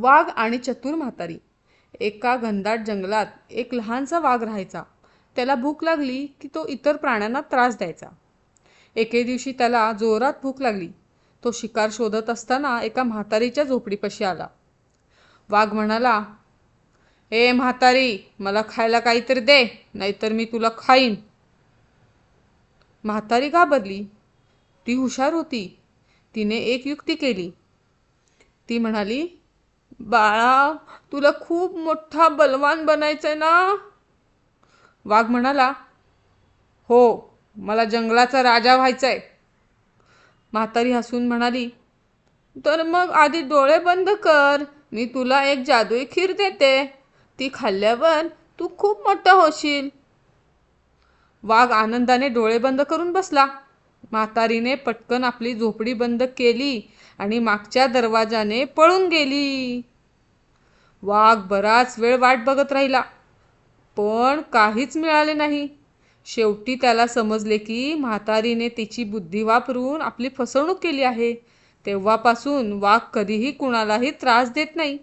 वाघ आणि चतुर म्हातारी. एका घनदाट जंगलात एक लहानसा वाघ राहायचा. त्याला भूक लागली की तो इतर प्राण्यांना त्रास द्यायचा. एके दिवशी त्याला जोरात भूक लागली. तो शिकार शोधत असताना एका म्हातारीच्या झोपडीपाशी आला. वाघ म्हणाला ए म्हातारी मला खायला काहीतरी दे नाहीतर मी तुला खाईन. म्हातारी घाबरली. ती हुशार होती. तिने एक युक्ती केली. ती म्हणाली बाळा तुला खूप मोठा बलवान बनायचंय ना? वाघ म्हणाला हो मला जंगलाचा राजा व्हायचा आहे म्हातारी हसून म्हणाली तर मग आधी डोळे बंद कर मी तुला एक जादुई खीर देते. ती खाल्ल्यावर तू खूप मोठा होशील. वाघ आनंदाने डोळे बंद करून बसला. म्हातारीने पटकन आपली झोपडी बंद केली आणि मागच्या दरवाजाने पळून गेली. वाघ बराच वेळ वाट बघत राहिला पण काहीच मिळाले नाही. शेवटी त्याला समजले की म्हातारीने तिची बुद्धी वापरून आपली फसवणूक केली आहे. तेव्हापासून वाघ कधीही कुणालाही त्रास देत नाही.